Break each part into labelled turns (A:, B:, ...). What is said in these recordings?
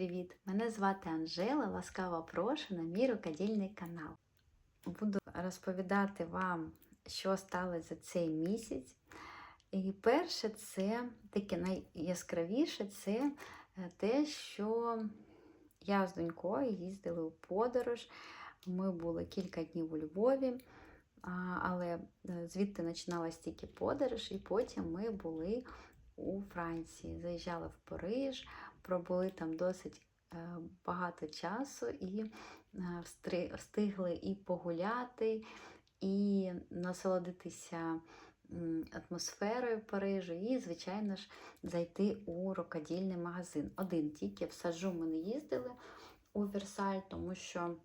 A: Привіт! Мене звати Анжела. Ласкаво прошу на мій рукодільний канал. Буду розповідати вам, що сталося за цей місяць. І перше, це таке найяскравіше це е, те, що я з донькою їздили у подорож. Ми були кілька днів у Львові, але е, звідти починалась тільки подорож, і потім ми були у Франції. Заїжджали в Париж, пробули там досить е, багато часу і е, встигли і погуляти, і насолодитися атмосферою Парижу, і, звичайно ж, зайти у рукодільний магазин. Один тільки в саджу ми не їздили у Версаль, тому що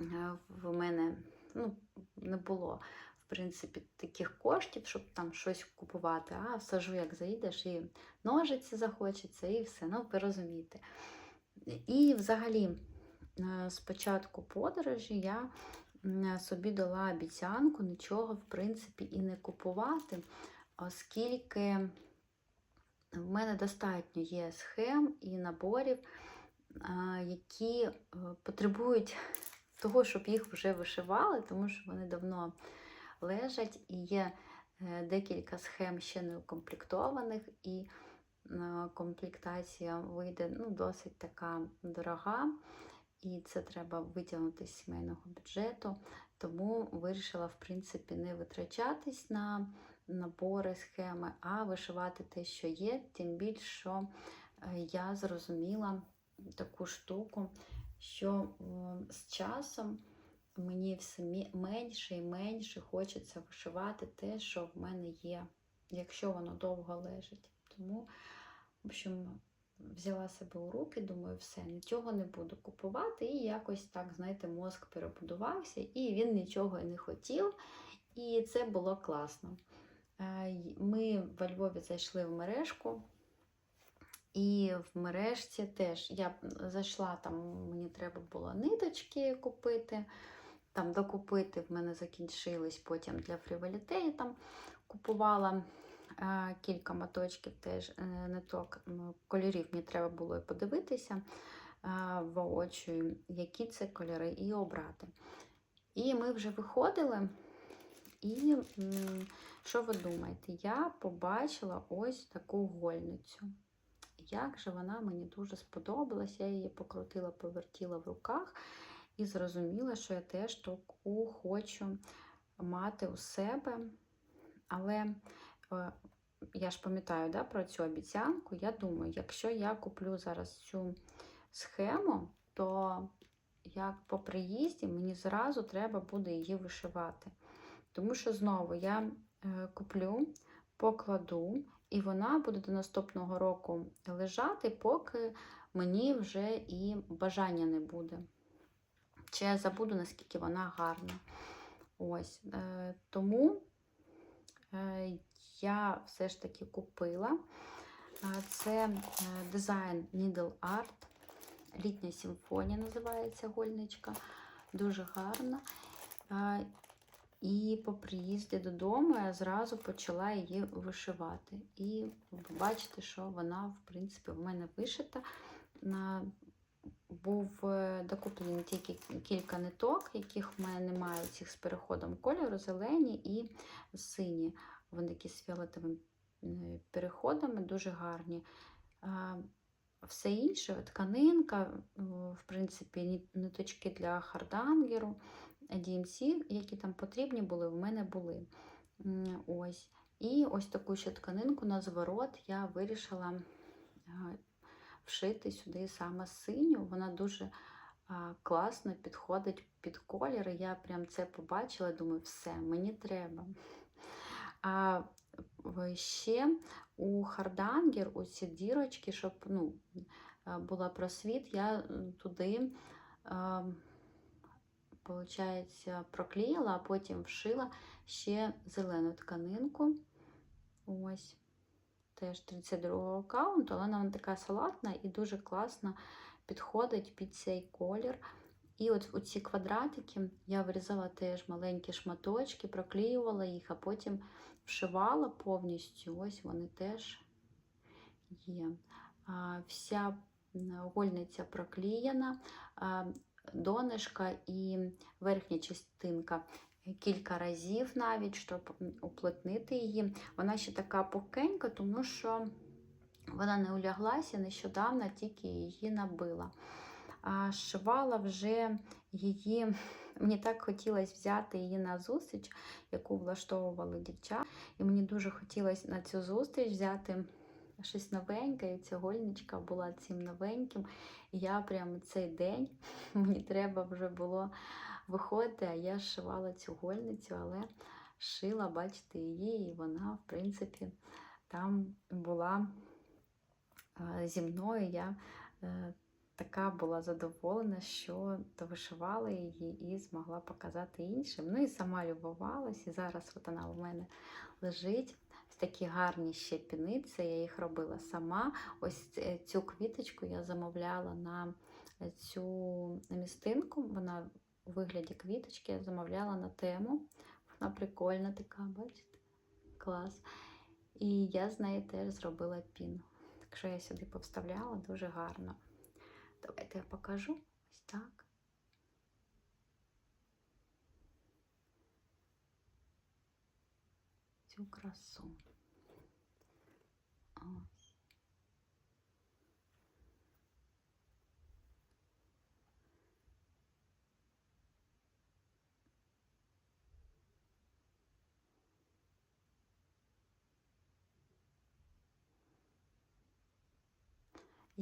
A: е, в мене ну, не було в принципі таких коштів, щоб там щось купувати. А в сажу, як заїдеш, і ножиці захочеться, і все. Ну, ви розумієте. І взагалі, е, з початку подорожі я собі дала обіцянку нічого, в принципі, і не купувати, оскільки в мене достатньо є схем і наборів, які е, потребують того, щоб їх вже вишивали, тому що вони давно лежать і є е, декілька схем ще не укомплектованих, і е, комплектація вийде ну, досить така дорога, і це треба витягнути з сімейного бюджету. Тому вирішила, в принципі, не витрачатись на набори, схеми, а вишивати те, що є, тим більше, що е, я зрозуміла таку штуку, що з часом мені все менше і менше хочеться вишивати те, що в мене є, якщо воно довго лежить. Тому, в общем, взяла себе у руки, думаю, все, нічого не буду купувати. І якось так, знаєте, мозк перебудувався, і він нічого і не хотів. І це було класно. Е, Ми во Львові зайшли в мережку. І в мережці теж я зайшла, там мені треба було ниточки купити, там докупити в мене закінчились потім для фріволіте я там купувала е, кілька моточків теж е, ниток, м, кольорів мені треба було і подивитися е, воочию, які це кольори, і обрати. І ми вже виходили. І що ви думаєте? Я побачила ось таку гольницю. Як же вона мені дуже сподобалась, я її покрутила, повертіла в руках і зрозуміла, що я теж таку хочу мати у себе. Але е, я ж пам'ятаю да, про цю обіцянку. Я думаю, якщо я куплю зараз цю схему, то як по приїзді мені зразу треба буде її вишивати. Тому що знову я е, куплю, покладу, і вона буде до наступного року лежати, поки мені вже і бажання не буде. Я забуду, наскільки вона гарна. Ось. Е, тому е, я все ж таки купила. Е, Це е, дизайн Needle Art. Літня симфонія називається гольничка. Дуже гарна. Е, І по приїзді додому я зразу почала її вишивати. І бачите, що вона, в принципі, в мене вишита. Був е, докуплений тільки кілька ниток, яких в мене немає цих з переходом кольору, зелені і сині. Вони такі з фіолетовим е, переходами, дуже гарні. Все інше, тканинка, е, в принципі, ниточки для хардангеру, DMC, які там потрібні були, в мене були. Ось. І ось таку ще тканинку на зворот я вирішила вшити сюди саме синю. Вона дуже класно підходить під колір. Я прям це побачила, думаю, все, мені треба. А ще у хардангер, у ці дірочки, щоб ну, була просвіт, я туди. Получається, проклеїла, а потім вшила ще зелену тканинку. Ось. Теж 32-го аккаунту, але вона така салатна і дуже класно підходить під цей колір. І от у ці квадратики я вирізала теж маленькі шматочки, проклеювала їх, а потім вшивала повністю. Ось вони теж є. Вся гольниця проклеєна, а, донышко і верхня частинка кілька разів навіть, щоб уплотнити її. Вона ще така пухкенька, тому що вона не уляглася нещодавно, тільки її набила. А шивала вже її, мені так хотілося взяти її на зустріч, яку влаштовували дівчата. І мені дуже хотілося на цю зустріч взяти щось новеньке, і ця гольничка була цим новеньким. І я прямо цей день мені треба вже було виходити, а я шивала цю гольницю, але шила, бачите, її, і вона, в принципі, там була е, зі мною. Я е, така була задоволена, що довишивала її і змогла показати іншим. Ну і сама любувалась, і зараз от вона у мене лежить. Такі гарні ще піниці, я їх робила сама. Ось цю квіточку я замовляла на цю намістинку. Вона вигляді квіточки я замовляла на тему. Вона прикольна така, бачите? Клас. І я з неї теж зробила пін. Так що я сюди повставляла дуже гарно. Давайте я покажу. Ось так. Цю красу.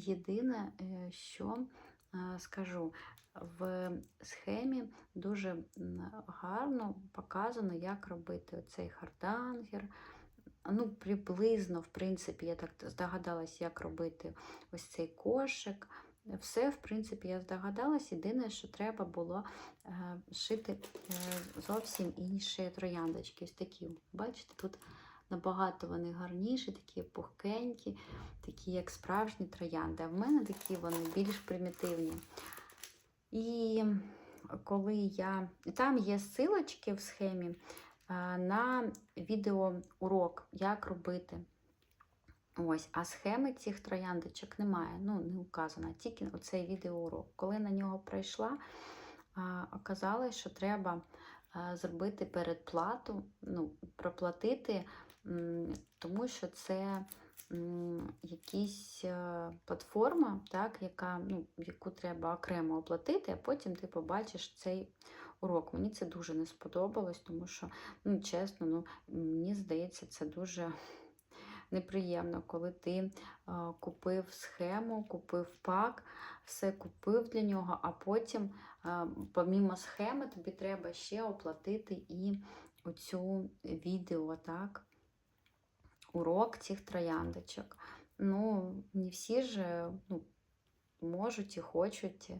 A: Єдине, що е, скажу, в схемі дуже гарно показано, як робити цей хардангер. Ну, приблизно, в принципі, я так здогадалась, як робити ось цей кошик. Все, в принципі, я здогадалась. Єдине, що треба було е, шити е, зовсім інші трояндочки. Ось такі. Бачите, тут набагато вони гарніші, такі пухкенькі, такі, як справжні троянди. А в мене такі вони більш примітивні. І коли я. Там є ссылочки в схемі на відеоурок, як робити. Ось, а схеми цих трояндочок немає, ну, не указано, тільки оцей відеоурок. Коли на нього прийшла, оказалось, що треба зробити передплату, ну, проплатити, тому що це якісь е, платформа, так, яка, ну, яку треба окремо оплатити, а потім ти побачиш цей урок. Мені це дуже не сподобалось, тому що, ну, чесно, ну, мені здається, це дуже неприємно, коли ти купив схему, купив пак, все купив для нього, а потім, помімо схеми, тобі треба ще оплатити і оцю відео, так, урок цих трояндочок. Ну, не всі ж ну, можуть і хочуть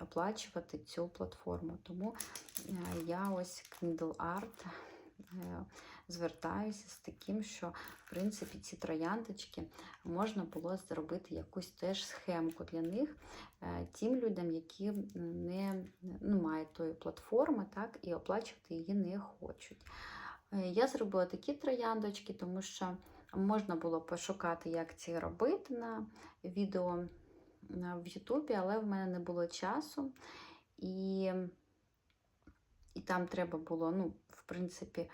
A: оплачувати цю платформу. Тому е, я ось Kindle Art е, звертаюся з таким, що в принципі ці трояндочки можна було зробити якусь теж схемку для них, е, тим людям, які не ну, мають тої платформи, так, і оплачувати її не хочуть. Е, Я зробила такі трояндочки, тому що можна було пошукати, як це робити на відео в Ютубі, але в мене не було часу. І, і там треба було, ну, в принципі,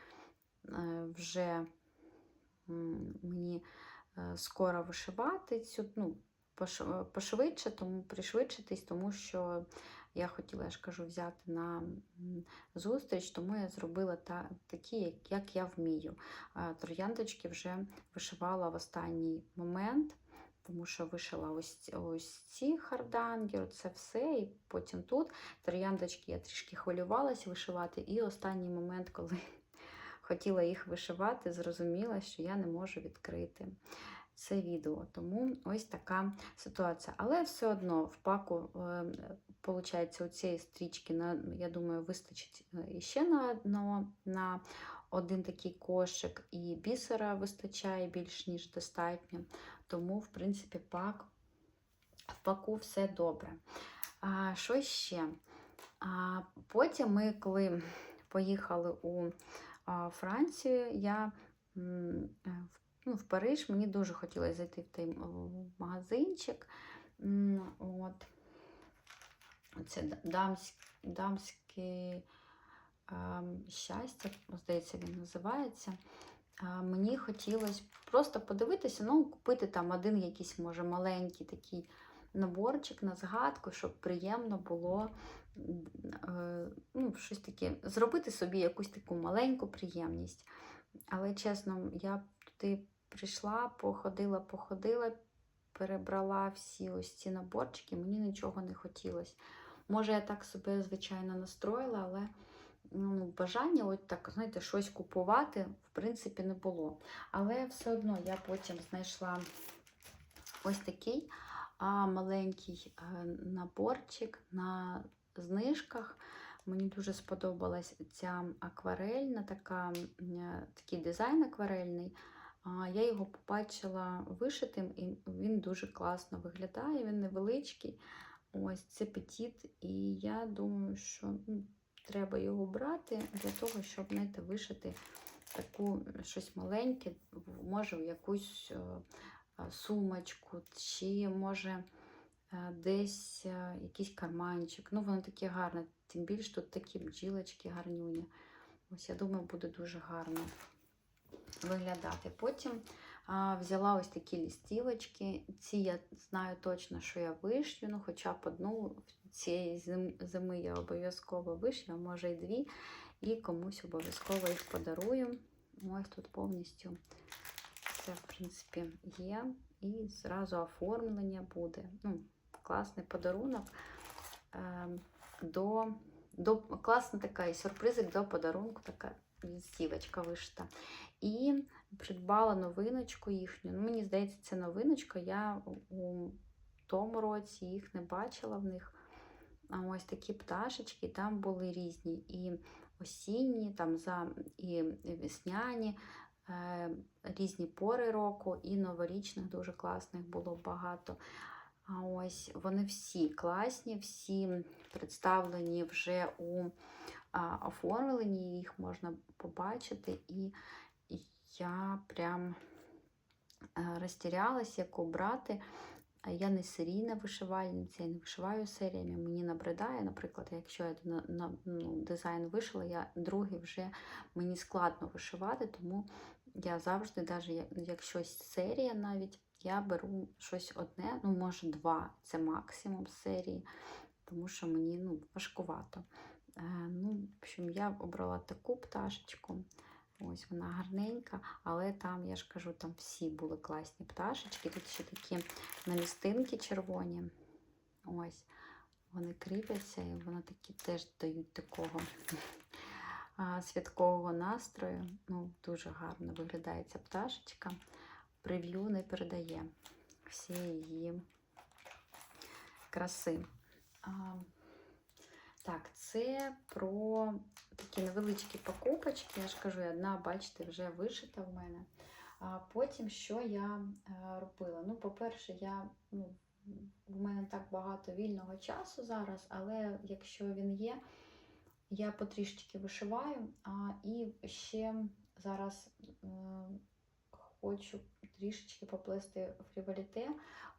A: е, вже мені е, скоро вишивати цю, ну, пошвидше, тому пришвидшитись, тому що я хотіла, я ж кажу, взяти на зустріч, тому я зробила та, такі, як, я вмію. Трояндочки вже вишивала в останній момент, тому що вишила ось, ось ці харданги, це все, і потім тут. Трояндочки я трішки хвилювалася вишивати, і останній момент, коли хотіла їх вишивати, зрозуміла, що я не можу відкрити це відео. Тому ось така ситуація. Але все одно в паку, виходить, у цієї стрічки, на, я думаю, вистачить е, ще на, на, на один такий кошик, і бісера вистачає більш ніж достатньо. Тому, в принципі, пак, в паку все добре. А, що ще? А, потім ми, коли поїхали у Францію, я е, в Париж мені дуже хотілося зайти в той магазинчик. От. Це дамсь, дамське щастя, здається, він називається. Мені хотілося просто подивитися, ну, купити там один якийсь, може, маленький такий наборчик на згадку, щоб приємно було е, ну, щось таке, зробити собі якусь таку маленьку приємність. Але чесно, я туди прийшла, походила, походила, перебрала всі ось ці наборчики, мені нічого не хотілося. Може, я так себе, звичайно, настроїла, але ну, бажання от так, знаєте, щось купувати, в принципі, не було. Але все одно я потім знайшла ось такий а, маленький е, наборчик на знижках. Мені дуже сподобалась ця акварельна, така, е, такий дизайн акварельний. Я його побачила вишитим, і він дуже класно виглядає, він невеличкий. Ось це петіт, і я думаю, що ну, треба його брати для того, щоб знаєте, вишити таку щось маленьке, може в якусь е, е, сумочку, чи може е, десь е, якийсь карманчик. Ну, воно таке гарне, тим більше тут такі бджілочки гарнюні. Ось я думаю, буде дуже гарно виглядати. Потім а, взяла ось такі лістівочки. Ці я знаю точно, що я вишью, ну хоча б одну цієї зими я обов'язково вишью, а може й дві. І комусь обов'язково їх подарую. Ось тут повністю все, в принципі, є. І зразу оформлення буде. Ну, класний подарунок. Ем, до, до, класна така і сюрпризик до подарунку, така листівочка вишита. І придбала новиночку їхню. Ну, мені здається, це новиночка. Я у тому році їх не бачила в них. А ось такі пташечки, там були різні. І осінні, там за і весняні, е, різні пори року, і новорічних дуже класних було багато. А ось вони всі класні, всі представлені вже у а, оформленні, їх можна побачити. І я прям розтірялась, як обрати. Я не серійна вишивальниця, я не вишиваю серіями. Мені набридає, наприклад, якщо я на, на ну, дизайн вишила, я другий вже мені складно вишивати, тому я завжди, навіть якщо серія навіть, я беру щось одне, ну, може, два, це максимум серії, тому що мені ну, важкувато. Е, ну, в общем, я обрала таку пташечку. Ось вона гарненька, але там, я ж кажу, там всі були класні пташечки. Тут ще такі намістинки червоні. Ось, вони кріпляться, і вони такі теж дають такого святкового настрою. Ну, дуже гарно виглядає ця пташечка. Прев'ю не передає всі її краси. Так, це про такі невеличкі покупочки. Я ж кажу, одна, бачите, вже вишита в мене. А потім, що я е, робила? Ну, по-перше, я, ну, в мене так багато вільного часу зараз, але якщо він є, я потрішечки вишиваю. А, і ще зараз хочу трішечки поплести фріволіте.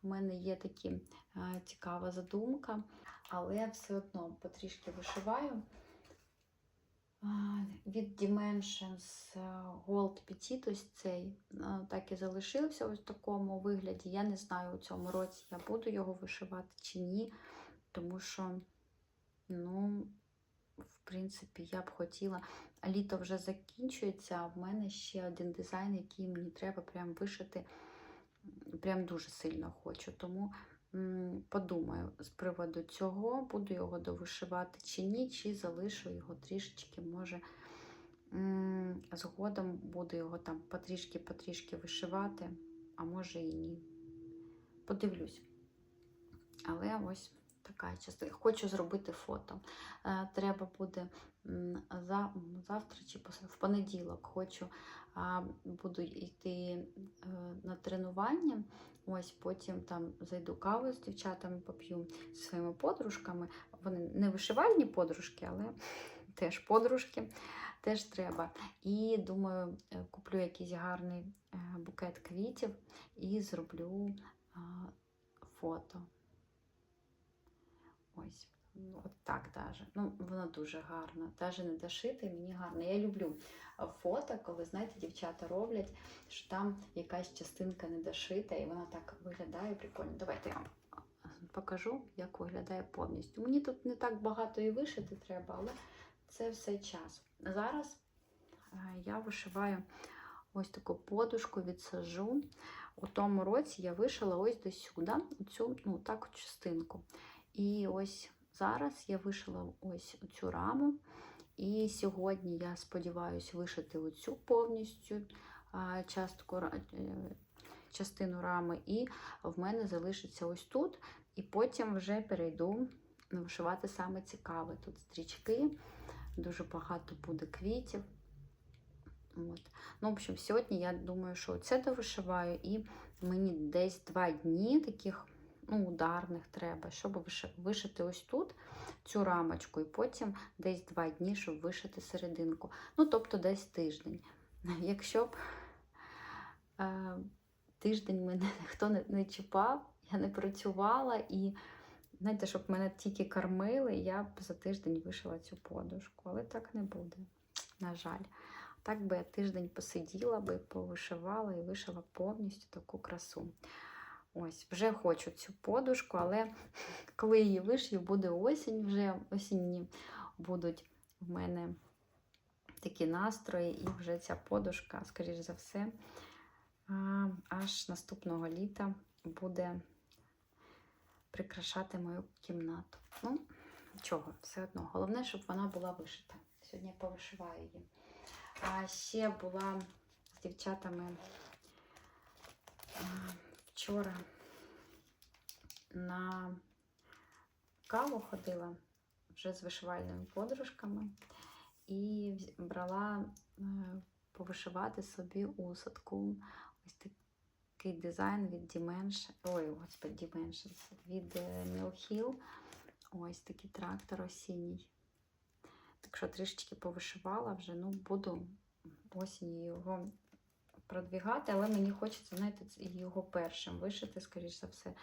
A: У мене є такі е, цікава задумка але все одно потрішки вишиваю. Від Dimensions е, Gold Petit, ось цей е, так і залишився ось в такому вигляді. Я не знаю, у цьому році я буду його вишивати чи ні, тому що, ну, в принципі, я б хотіла. Літо вже закінчується, а в мене ще один дизайн, який мені треба прям вишити. Прям дуже сильно хочу. Тому Подумаю з приводу цього, буду його довишивати чи ні, чи залишу його трішечки, може згодом буду його там потрішки-потрішки вишивати, а може і ні. Подивлюсь. Але ось така частина. Хочу зробити фото. Е, Треба буде завтра чи в понеділок хочу, буду йти е, на тренування. Ось потім там зайду каву з дівчатами, поп'ю зі своїми подружками. Вони не вишивальні подружки, але теж подружки, теж треба. І думаю, е, куплю якийсь гарний букет квітів і зроблю а, фото. ну, от так даже. Ну, воно дуже гарно. Даже не дошите, мені гарно. Я люблю фото, коли, знаєте, дівчата роблять, що там якась частинка не дошита, і вона так виглядає прикольно. Давайте я вам покажу, як виглядає повністю. Мені тут не так багато і вишити треба, але це все час. Зараз е, я вишиваю ось таку подушку, відсажу. У тому році я вишила ось до сюди, цю ну, так, частинку. І ось зараз я вишила ось цю раму. І сьогодні я сподіваюся вишити оцю повністю частку, е, частину рами, і в мене залишиться ось тут. І потім вже перейду вишивати саме цікаве. Тут стрічки, дуже багато буде квітів. От. Ну, в общем, сьогодні я думаю, що це довишиваю, і мені десь два дні таких ну, ударних треба, щоб вишити ось тут цю рамочку, і потім десь два дні, щоб вишити серединку. Ну, тобто десь тиждень. Якщо б е, тиждень мене ніхто не, не чіпав, я не працювала і. Знаєте, щоб мене тільки кормили, я б за тиждень вишила цю подушку, але так не буде, на жаль. Так би я тиждень посиділа би, повишивала і вишила повністю таку красу. Ось, вже хочу цю подушку, але коли її вишию, буде осінь, вже осінні будуть в мене такі настрої, і вже ця подушка, скоріш за все, аж наступного літа буде прикрашати мою кімнату. Ну, нічого, все одно. Головне, щоб вона була вишита. Сьогодні я повишиваю її. А ще була з дівчатами вчора на каву ходила вже з вишивальними подружками і брала е, повишивати собі у садку ось такий дизайн від Dimension, ой, господи, Dimensions, від е, Mill Hill. Ось такий трактор осінній. Так що трішечки повишивала вже, ну, буду осінню його продвігати, але мені хочеться, знаєте, його першим вишити, скоріш за все,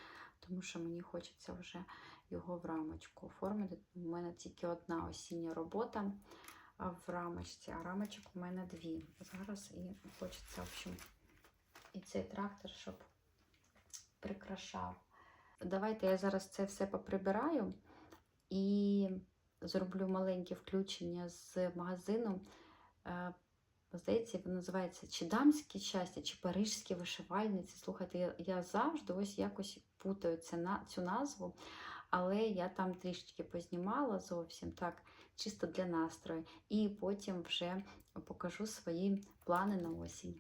A: тому що мені хочеться вже його в рамочку оформити. У мене тільки одна осіння робота в рамочці, а рамочок у мене дві. Зараз і хочеться, в общем, і цей трактор, щоб прикрашав. Давайте я зараз це все поприбираю і зроблю маленьке включення з магазину. Здається, він називається чи дамське щастя, чи парижські вишивальниці. Слухайте, я, я завжди ось якось путаю цю назву, але я там трішечки познімала зовсім так, чисто для настрою. І потім вже покажу свої плани на осінь.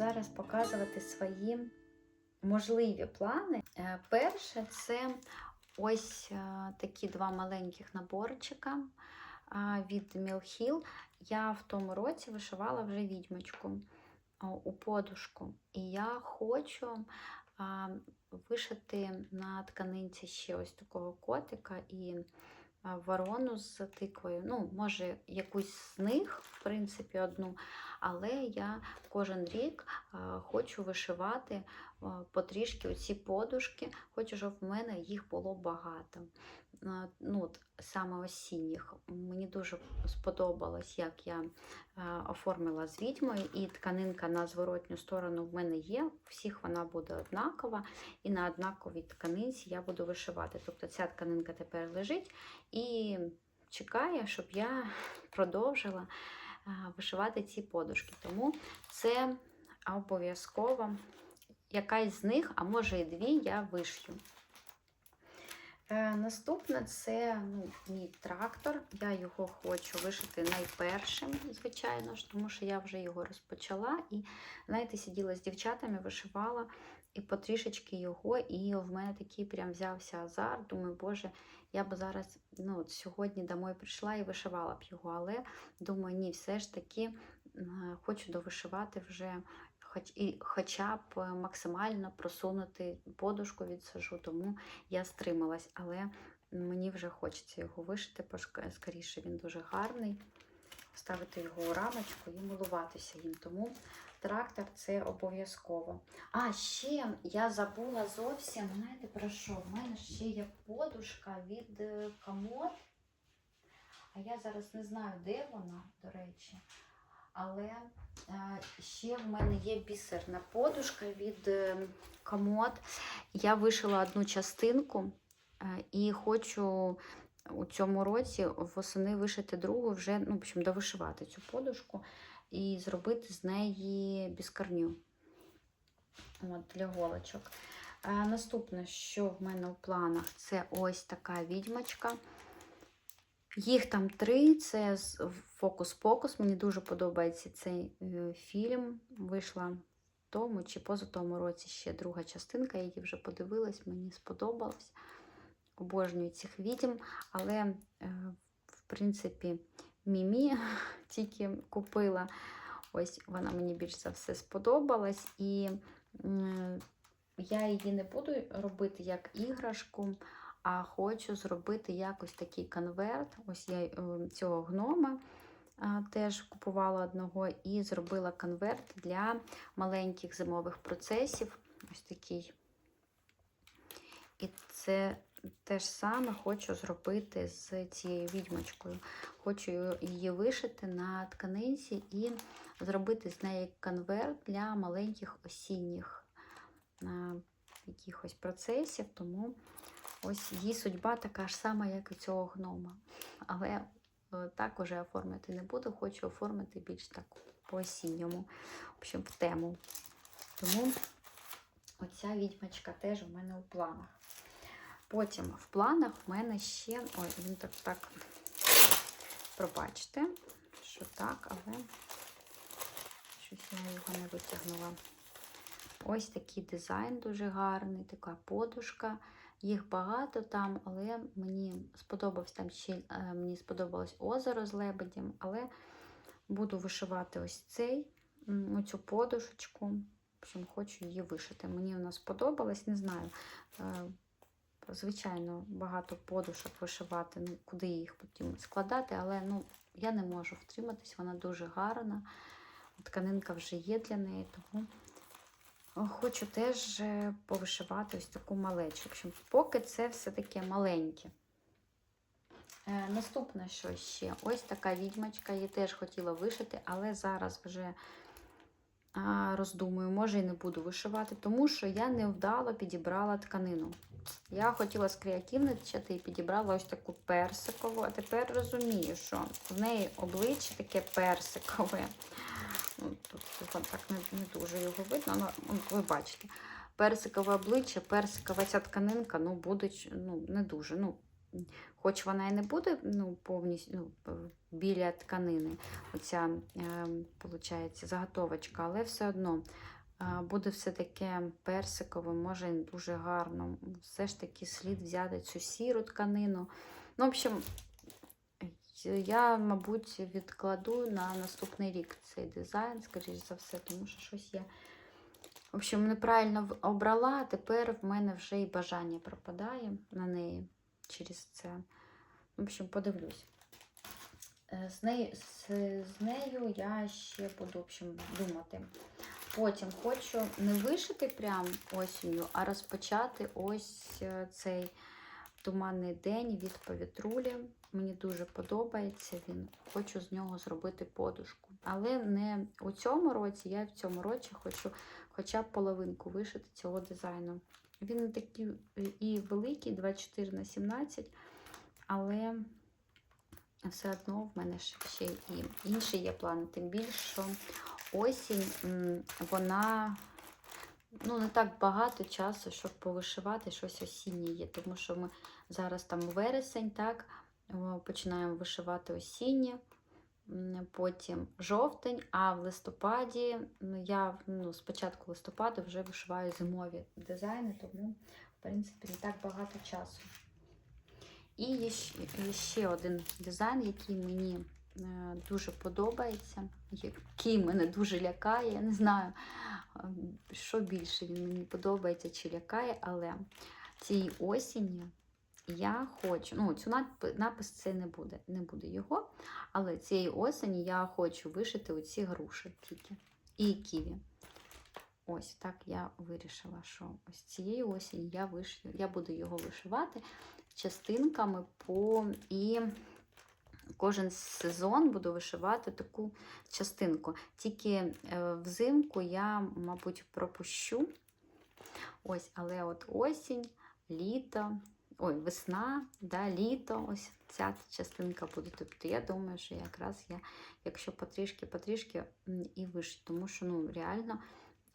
A: Зараз показувати свої можливі плани. Е, Перше, це ось е, такі два маленьких наборчика від Мілхіл. Я в тому році вишивала вже відьмочку у подушку. І я хочу вишити на тканинці ще ось такого котика і ворону з тиквою. Ну, може, якусь з них, в принципі, одну, але я кожен рік хочу вишивати потрішки оці подушки, хочу, щоб в мене їх було багато. Ну, от, саме осінніх. Мені дуже сподобалось, як я оформила з відьмою, і тканинка на зворотню сторону в мене є. Всіх вона буде однакова, і на однаковій тканинці я буду вишивати. Тобто ця тканинка тепер лежить і чекає, щоб я продовжила вишивати ці подушки. Тому це обов'язково якась з них, а може і дві, я вишью. Е, Наступне це ну, мій трактор. Я його хочу вишити найпершим, звичайно ж, тому що я вже його розпочала. І, знаєте, сиділа з дівчатами, вишивала і потрішечки його, і в мене такий прям взявся азарт. Думаю, боже, я б зараз ну, от сьогодні домой прийшла і вишивала б його. Але думаю, ні, все ж таки хочу довишивати вже хоч, і, хоча б е, максимально просунути подушку відсажу, тому я стрималась, але мені вже хочеться його вишити скоріше. Він дуже гарний. Ставити його у рамочку і милуватися їм. Тому трактор це обов'язково. А ще я забула зовсім, знаєте про що? В мене ще є подушка від е, комод. А я зараз не знаю, де вона, до речі. Але е, ще в мене є бісерна подушка від е, комод. Я вишила одну частинку і хочу у цьому році восени вишити другу, вже ну, в общем, довишивати цю подушку і зробити з неї біскарню От, для голочок. Е, наступне, що в мене у планах, це ось така відьмочка. Їх там три. Це фокус-покус. Мені дуже подобається цей е, фільм. Вийшла в тому чи поза тому році ще друга частинка. Я її вже подивилась, мені сподобалось. Обожнюю цих відьм, але, е, в принципі, Мімі тільки купила. Ось вона мені більш за все сподобалась. І я її не буду робити як іграшку, а хочу зробити якось такий конверт. Ось я е, цього гнома теж купувала одного і зробила конверт для маленьких зимових процесів. Ось такий. І це те ж саме хочу зробити з цією відьмочкою. Хочу її вишити на тканинці і зробити з неї конверт для маленьких осінніх якихось процесів. Тому ось її судьба така ж сама, як і цього гнома. Але е, так уже оформити не буду, хочу оформити більш так по-осінньому, в общем, в тему. Тому оця відьмочка теж у мене у планах. Потім в планах в мене ще. Ой, він так так, пробачте, що так, але щось я його не витягнула. Ось такий дизайн дуже гарний, така подушка. Їх багато там, але мені сподобався там ще е, мені сподобалось озеро з лебедем, але буду вишивати ось цей, м, оцю подушечку. В хочу її вишити. Мені вона сподобалась, не знаю. Звичайно, багато подушок вишивати, ну, куди їх потім складати, але ну, я не можу втриматись, вона дуже гарна. Тканинка вже є для неї, тому хочу теж е, повишивати ось таку малечу. Поки це все таке маленьке. Е, наступне, що ще? Ось така відьмочка, її теж хотіла вишити, але зараз вже роздумую, може і не буду вишивати, тому що я невдало підібрала тканину. Я хотіла скреативничати і підібрала ось таку персикову, а тепер розумію, що в неї обличчя таке персикове. Ну, Тут так не, не дуже його видно, але ну, ви бачите. Персикове обличчя, персикова ця тканинка, ну, будуть ну, не дуже. Ну, хоч вона і не буде ну, повністю ну, біля тканини, оця е, получається, заготовочка, але все одно е, буде все таке персикове, може дуже гарно. Все ж таки слід взяти цю сіру тканину. Ну, в общем, я, мабуть, відкладу на наступний рік цей дизайн, скоріш за все, тому що щось я. В общем, неправильно обрала, а тепер в мене вже і бажання пропадає на неї через це. В общем, подивлюсь. Е, З нею, з, з нею я ще буду в общем, думати. Потім хочу не вишити прям осінню, а розпочати ось е, цей туманний день від повітрулі. Мені дуже подобається він. Хочу з нього зробити подушку. Але не у цьому році, я в цьому році хочу хоча б половинку вишити цього дизайну. Він такий і великий, 24 на 17, але все одно в мене ще і інші є плани. Тим більше, що осінь, вона ну, не так багато часу, щоб повишивати щось осіннє є. Тому що ми зараз там вересень, так, починаємо вишивати осіннє. Потім жовтень, а в листопаді ну, я ну, з листопада вже вишиваю зимові дизайни, тому, в принципі, не так багато часу. І ще, ще один дизайн, який мені дуже подобається, який мене дуже лякає. Я не знаю, е, що більше він мені подобається чи лякає, але цієї осінню я хочу, ну, цю напис це не буде, не буде його, але цієї осені я хочу вишити оці груші тільки і ківі. Ось так я вирішила, що ось цієї осені я, виш... я буду його вишивати частинками по і кожен сезон буду вишивати таку частинку. Тільки е, взимку я, мабуть, пропущу. Ось, але от осінь, літо, ой, весна, да, літо, ось ця частинка буде. Тобто я думаю, що якраз я, якщо потрішки-потрішки і вишити, тому що ну, реально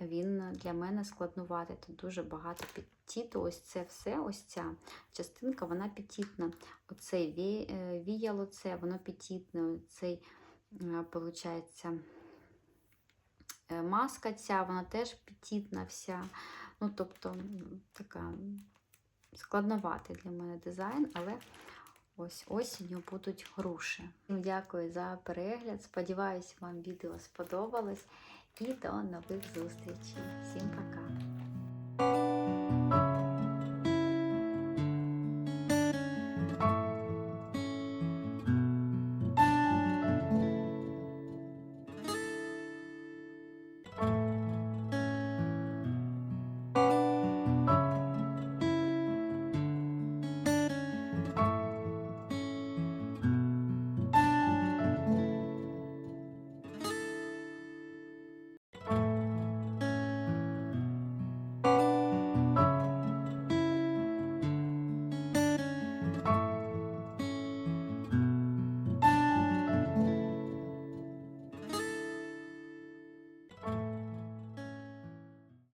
A: він для мене складнуватий. Тут дуже багато підтіту. Ось це все, ось ця частинка, вона підтітна. Оцей е, віяло, це воно підтітне, оцей, виходить, маска ця, вона теж підтітна вся. Ну, тобто, така складноватий для мене дизайн, але ось осінню будуть груші. Дякую за перегляд. Сподіваюсь, вам відео сподобалось. І до нових зустрічей. Всім пока!